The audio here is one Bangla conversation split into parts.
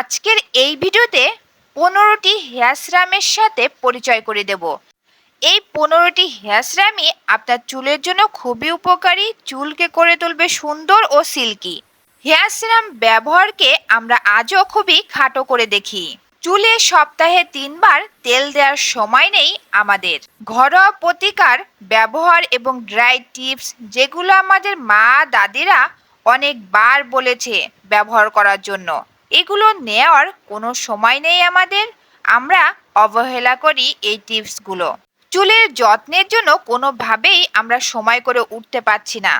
আজকের এই ভিডিওতে পনেরোটি হেয়ার সিরামের সাথে পরিচয় করে দেব। এই পনেরোটি হেয়ার সিরামই আপনার চুলের জন্য খুবই উপকারী, চুলকে করে তুলবে সুন্দর ও সিল্কি। হেয়ার সিরাম ব্যবহারকে আমরা আজও খুবই খাটো করে দেখি। চুলে সপ্তাহে তিনবার তেল দেওয়ার সময় নেই আমাদের। ঘরোয়া প্রতিকার, ব্যবহার এবং ড্রাই টিপস যেগুলো আমাদের মা দাদিরা অনেকবার বলেছে ব্যবহার করার জন্য। এগুলো নেওয়ার কোনো সময় নেই আমাদের। আমরা অবহেলা করি এই টিপসগুলো। চুলের যত্নের জন্য কোনোভাবেই আমরা সময় করে উঠতে পারছি না।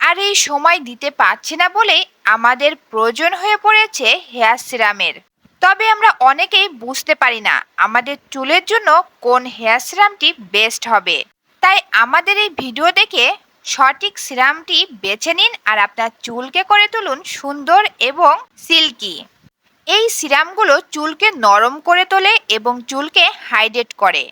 আর এই সময় দিতে পারছি না বলেই আমাদের প্রয়োজন হয়ে পড়েছে হেয়ার সিরামের। তবে আমরা অনেকেই বুঝতে পারি না আমাদের চুলের জন্য কোন হেয়ার সিরামটি বেস্ট হবে। তাই আমাদের এই ভিডিও দেখে সঠিক সিরামটি বেছে নিন আর আপনার চুলকে করে তুলুন সুন্দর এবং সিল্কি। এই সিরামগুলো চুলকে নরম করে তোলে এবং চুলকে হাইড্রেট করে।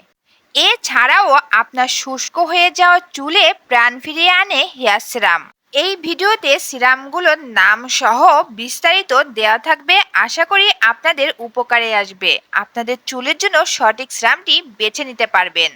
এছাড়াও আপনার শুষ্ক হয়ে যাওয়া চুলে প্রাণ ফিরিয়ে আনে হেয়ার সিরাম। এই ভিডিওতে সিরামগুলোর নাম সহ বিস্তারিত দেওয়া থাকবে। আশা করি আপনাদের উপকারে আসবে। আপনাদের চুলের জন্য সঠিক সিরামটি বেছে নিতে পারবেন।